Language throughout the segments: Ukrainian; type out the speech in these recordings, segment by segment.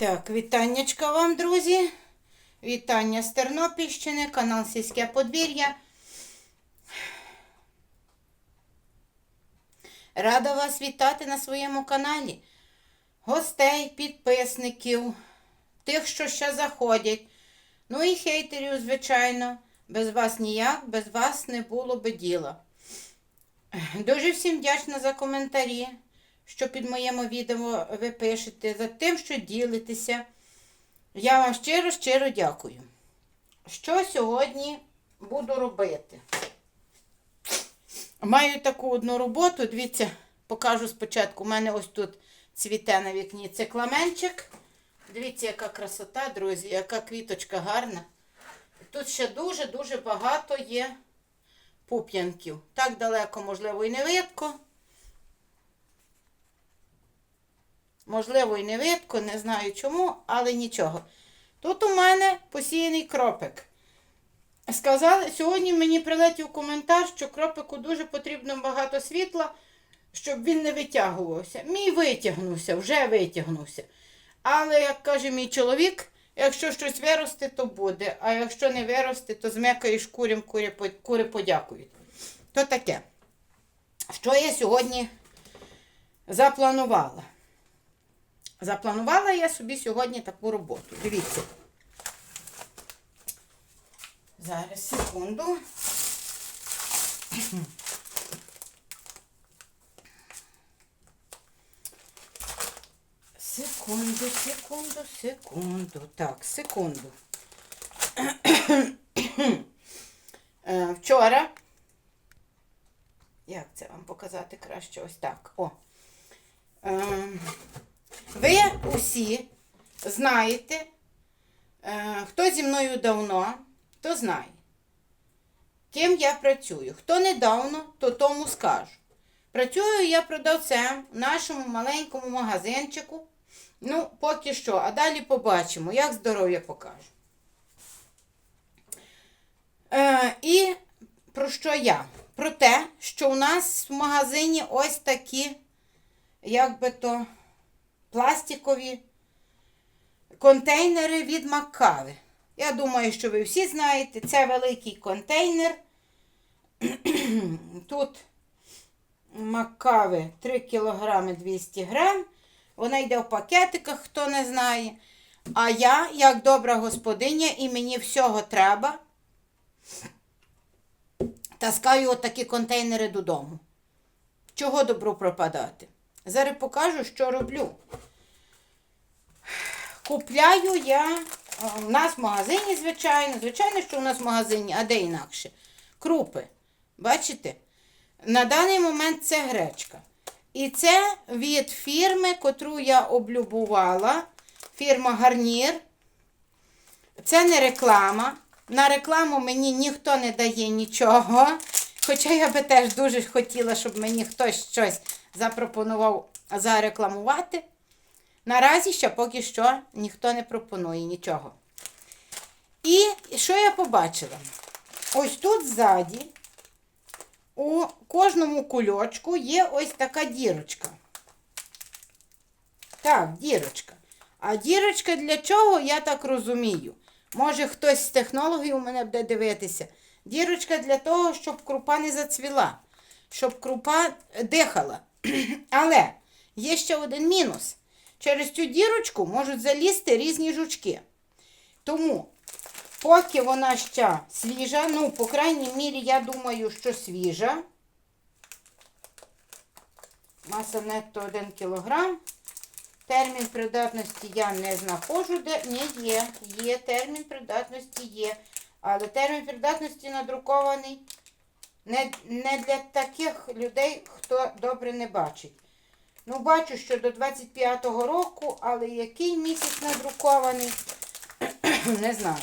Так, вітаннячка вам, друзі. Вітання з Тернопільщини, канал Сільське подвір'я. Рада вас вітати на своєму каналі. Гостей, підписників, тих, що ще заходять. Ну і хейтерів, звичайно. Без вас ніяк, без вас не було би діла. Дуже всім вдячна за коментарі, що під моєму відео ви пишете, за тим, що ділитеся. Я вам щиро-щиро дякую. Що сьогодні буду робити? Маю таку одну роботу, дивіться, покажу спочатку. У мене ось тут цвіте на вікні цикламенчик. Дивіться, яка красота, друзі, яка квіточка гарна. Тут ще дуже-дуже багато є пуп'янків. Так далеко, можливо, і не видко. Можливо, і не видко, не знаю чому, але нічого. Тут у мене посіяний кропик. Сказали, сьогодні мені прилетів коментар, що кропику дуже потрібно багато світла, щоб він не витягувався. Мій витягнувся, вже витягнувся. Але, як каже мій чоловік, якщо щось виросте, то буде. А якщо не виросте, то змекаєш курям, кури, подякують. То таке. Що я сьогодні запланувала? Запланувала я собі сьогодні таку роботу. Дивіться. Зараз секунду. Секунду, секунду, секунду. Так, секунду. Е, Вчора. Як це вам показати краще? Ось так. О. Ви усі знаєте, е, хто зі мною давно, то знає, ким я працюю. Хто недавно, то тому скажу. Працюю я продавцем в нашому маленькому магазинчику. Ну, поки що, а далі побачимо, як здоров'я покаже. Е, і про що я? Про те, що у нас в магазині ось такі, як би то, пластикові контейнери від Маккави. Я думаю, що ви всі знаєте, це великий контейнер. Тут Маккави 3 кг 200 грам. Вона йде в пакетиках, хто не знає. А я, як добра господиня, і мені всього треба, таскаю отакі контейнери додому. Чого добру пропадати? Зараз покажу, що роблю. Купляю я в нас в магазині, звичайно. Звичайно, що у нас в магазині, а де інакше. Крупи. Бачите? На даний момент це гречка. І це від фірми, котру я облюбувала. Фірма Гарнір. Це не реклама. На рекламу мені ніхто не дає нічого. Хоча я би теж дуже хотіла, щоб мені хтось щось запропонував зарекламувати. Наразі ще поки що ніхто не пропонує нічого. І що я побачила? Ось тут ззаді у кожному кульочку є ось така дірочка. Так, дірочка. А дірочка для чого, я так розумію. Може, хтось з технологів у мене буде дивитися. Дірочка для того, щоб крупа не зацвіла, щоб крупа дихала. Але є ще один мінус. Через цю дірочку можуть залізти різні жучки. Тому, поки вона ще свіжа, ну, по крайній мірі, я думаю, що свіжа. Маса нетто 1 кг. Термін придатності я не знаходжу, де не є. Є, термін придатності є. Але термін придатності надрукований не, не для таких людей, хто добре не бачить. Ну, бачу, що до 25-го року, але який місяць надрукований, не знаю.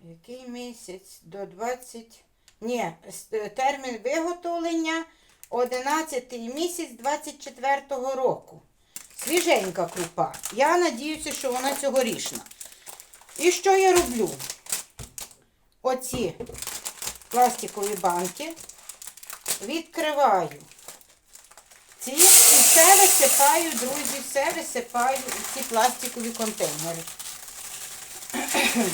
Який місяць? До 20. Ні, термін виготовлення 11 місяць 24-го року. Свіженька крупа. Я надіюся, що вона цьогорічна. І що я роблю? Оці пластикові банки відкриваю ці і все висипаю, друзі, все висипаю у ці пластикові контейнери.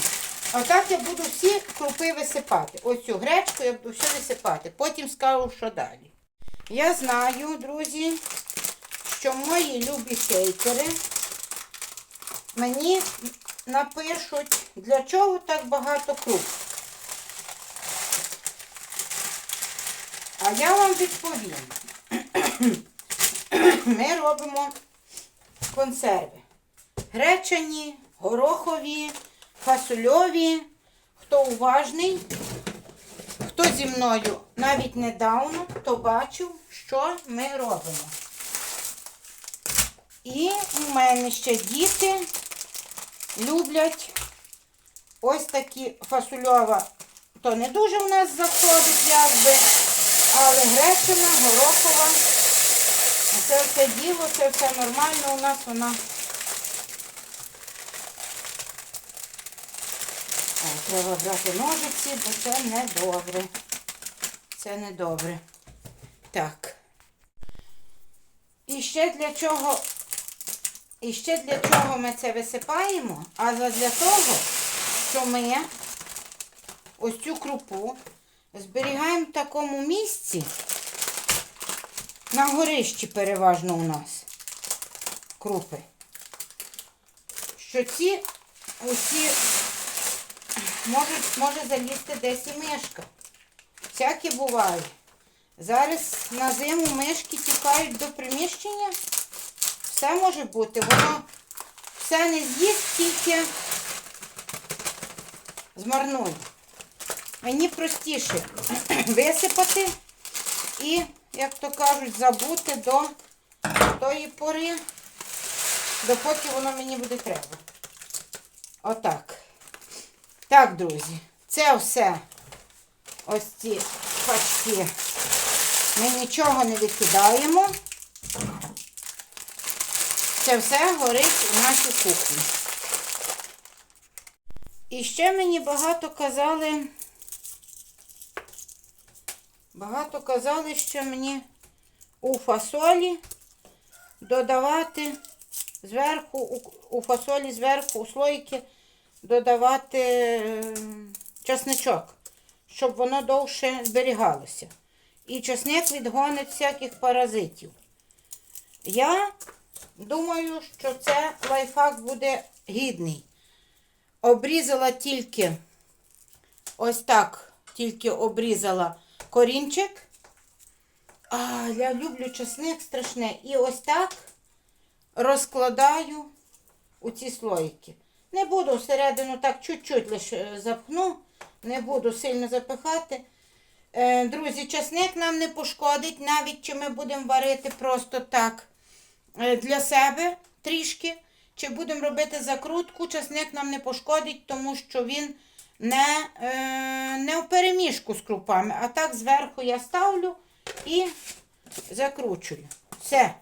Отак я буду всі крупи висипати. Ось цю гречку я буду все висипати. Потім скажу, що далі. Я знаю, друзі, що мої любі хейтери мені напишуть, для чого так багато круп. А я вам відповім. Ми робимо консерви. Гречані, горохові, фасольові. Хто уважний, хто зі мною навіть недавно, то бачив, що ми робимо. І у мене ще діти люблять ось такі фасольова. То не дуже в нас заходить, якби, але гречана, горохова. Це все діло, це все нормально у нас вона. Треба брати ножиці, бо це не добре. Це не добре. Так. І ще для чого, і ще для чого ми це висипаємо? А для того, що ми ось цю крупу зберігаємо в такому місці. На горищі переважно у нас крупи. Що ці усі можуть, може залізти десь і мишка. Всяке буває. Зараз на зиму мишки тікають до приміщення. Все може бути. Воно все не з'їсть, тільки змарнує. Мені простіше висипати і, як то кажуть, забути до тої пори, допоки воно мені буде треба. Отак. Так, друзі, це все. Ось ці пачки. Ми нічого не викидаємо. Це все горить у нашій кухні. І ще мені багато казали, багато казали, що мені у фасолі додавати зверху, у, фасолі зверху, у слойки додавати е, часничок, щоб воно довше зберігалося. І часник відгонить всяких паразитів. Я думаю, що це лайфхак буде гідний. Обрізала тільки ось так, тільки обрізала корінчик. А, я люблю часник страшне. І ось так розкладаю у ці слоїки. Не буду всередину так чуть-чуть лише запхну, не буду сильно запихати. Е, Друзі, часник нам не пошкодить, навіть чи ми будемо варити просто так е, для себе трішки. Чи будемо робити закрутку, часник нам не пошкодить, тому що він не, е, не в переміжку з крупами. А так зверху я ставлю і закручую. Все.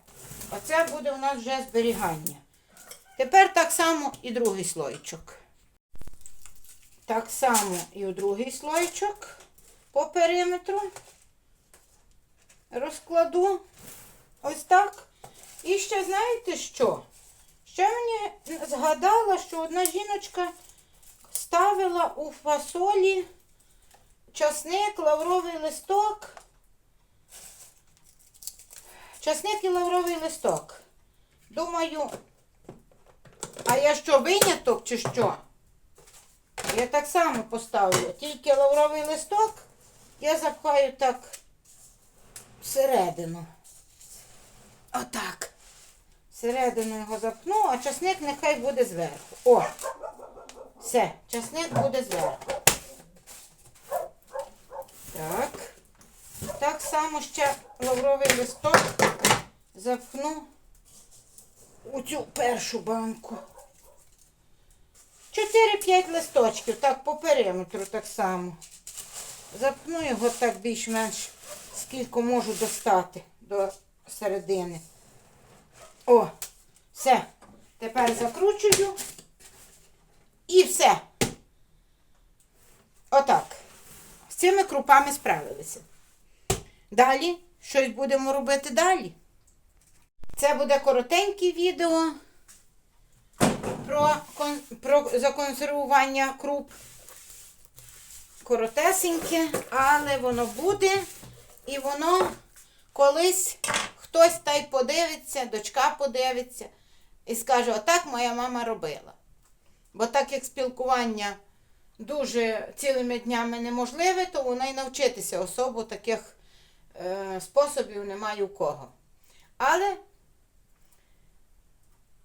Оце буде у нас вже зберігання. Тепер так само і другий слойчик. Так само і у другий слойчик по периметру розкладу ось так. І ще знаєте що? Ще мені згадала, що одна жіночка ставила у фасолі часник, лавровий листок. Часник і лавровий листок. Думаю, а я що, виняток чи що? Я так само поставлю. Тільки лавровий листок я запхаю так всередину. Отак. Всередину його запхну, а часник нехай буде зверху. О! Все, часник буде зверху. Так. Так само ще лавровий листок запхну у цю першу банку. 4-5 листочків, так по периметру так само. Запхну його так більш-менш, скільки можу достати до середини. О, все. Тепер закручую. І все. Отак. З цими крупами справилися. Далі, щось будемо робити далі. Це буде коротеньке відео про, про законсервування круп. Коротесеньке, але воно буде. І воно колись хтось та й подивиться, дочка подивиться і скаже, отак моя мама робила. Бо так як спілкування дуже цілими днями неможливе, то вона й навчитися особу таких е, способів немає у кого. Але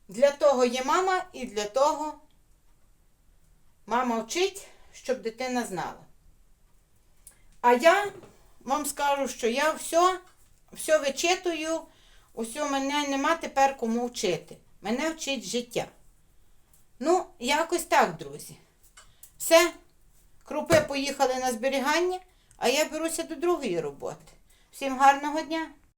для того є мама і для того мама вчить, щоб дитина знала. А я вам скажу, що я все, все вичитую, усе мене нема тепер кому вчити. Мене вчить життя. Ну, якось так, друзі. Все. Крупи поїхали на зберігання, а я беруся до другої роботи. Всім гарного дня!